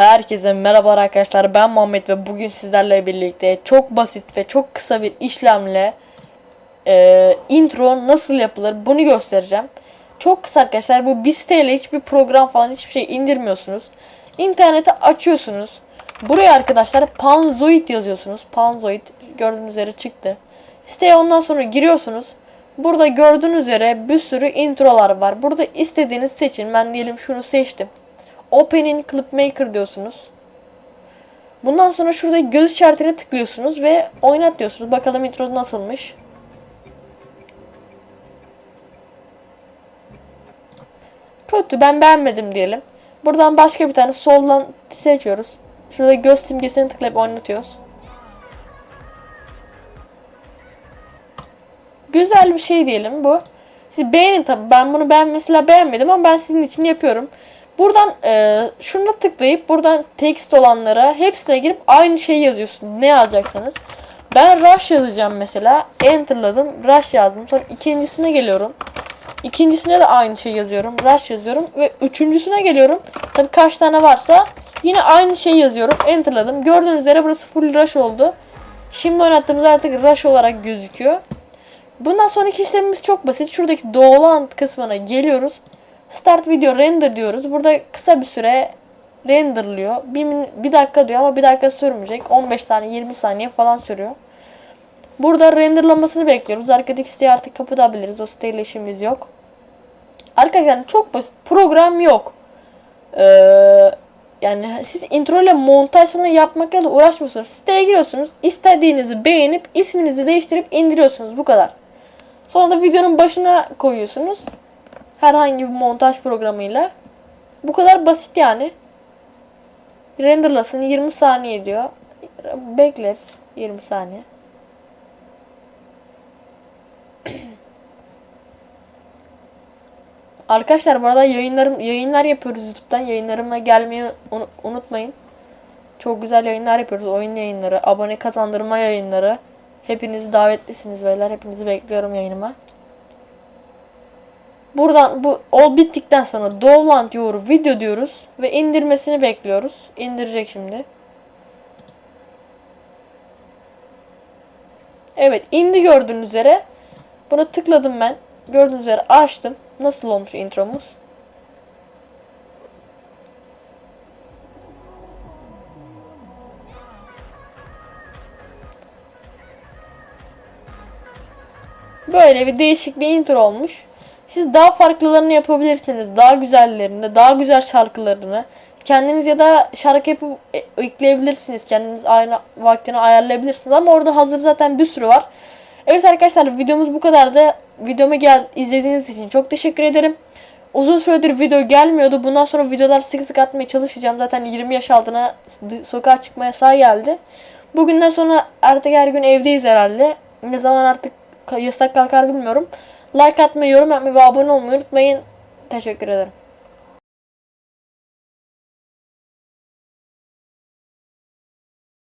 Herkese merhabalar arkadaşlar ben Muhammed ve bugün sizlerle birlikte çok basit ve çok kısa bir işlemle e, intro nasıl yapılır bunu göstereceğim. Çok kısa arkadaşlar bu bir siteyle hiçbir program falan hiçbir şey indirmiyorsunuz. İnternete açıyorsunuz. Buraya arkadaşlar Panzoid yazıyorsunuz. Panzoid gördüğünüz üzere çıktı. Siteye ondan sonra giriyorsunuz. Burada gördüğünüz üzere bir sürü introlar var. Burada istediğiniz seçin. Ben diyelim şunu seçtim. Open in Clip Maker diyorsunuz. Bundan sonra şurada göz işaretine tıklıyorsunuz ve oynat diyorsunuz. Bakalım intro nasılmış. Kötü ben beğenmedim diyelim. Buradan başka bir tane soldan seçiyoruz. Şurada göz simgesini tıklayıp oynatıyoruz. Güzel bir şey diyelim bu. Siz beğenin tabi. Ben bunu ben mesela beğenmedim ama ben sizin için yapıyorum. Buradan e, şuna tıklayıp buradan text olanlara hepsine girip aynı şeyi yazıyorsun. Ne yazacaksanız. Ben rush yazacağım mesela. Enter'ladım. Rush yazdım. Sonra ikincisine geliyorum. İkincisine de aynı şey yazıyorum. Rush yazıyorum. Ve üçüncüsüne geliyorum. Tabi kaç tane varsa yine aynı şeyi yazıyorum. Enter'ladım. Gördüğünüz üzere burası full rush oldu. Şimdi oynattığımız artık rush olarak gözüküyor. Bundan sonraki işlemimiz çok basit. Şuradaki doğulan kısmına geliyoruz. Start video render diyoruz. Burada kısa bir süre renderlıyor. Bir, bir dakika diyor ama bir dakika sürmeyecek. 15 saniye 20 saniye falan sürüyor. Burada renderlamasını bekliyoruz. Arkadaki siteyi artık kapatabiliriz. O siteyle işimiz yok. Arkadaşlar çok basit. Program yok. Ee, yani siz intro ile montaj falan yapmakla da uğraşmıyorsunuz. Siteye giriyorsunuz. istediğinizi beğenip isminizi değiştirip indiriyorsunuz. Bu kadar. Sonra da videonun başına koyuyorsunuz. Herhangi bir montaj programıyla. Bu kadar basit yani. Renderlasın 20 saniye diyor. Bekleriz 20 saniye. Arkadaşlar bu arada yayınlarım yayınlar yapıyoruz YouTube'dan. Yayınlarıma gelmeyi unu- unutmayın. Çok güzel yayınlar yapıyoruz. Oyun yayınları, abone kazandırma yayınları. Hepiniz davetlisiniz beyler. Hepinizi bekliyorum yayınıma. Buradan bu ol bittikten sonra download diyor, video diyoruz ve indirmesini bekliyoruz. İndirecek şimdi. Evet, indi gördüğünüz üzere. Buna tıkladım ben. Gördüğünüz üzere açtım. Nasıl olmuş intromuz? Böyle bir değişik bir intro olmuş. Siz daha farklılarını yapabilirsiniz. Daha güzellerini, daha güzel şarkılarını. Kendiniz ya da şarkı yapıp e- ekleyebilirsiniz. Kendiniz aynı vaktini ayarlayabilirsiniz. Ama orada hazır zaten bir sürü var. Evet arkadaşlar videomuz bu kadardı. Videomu gel izlediğiniz için çok teşekkür ederim. Uzun süredir video gelmiyordu. Bundan sonra videolar sık sık atmaya çalışacağım. Zaten 20 yaş altına sokağa çıkma yasağı geldi. Bugünden sonra artık her gün evdeyiz herhalde. Ne zaman artık yasak kalkar bilmiyorum. Like atmayı, yorum yapmayı ve abone olmayı unutmayın. Teşekkür ederim.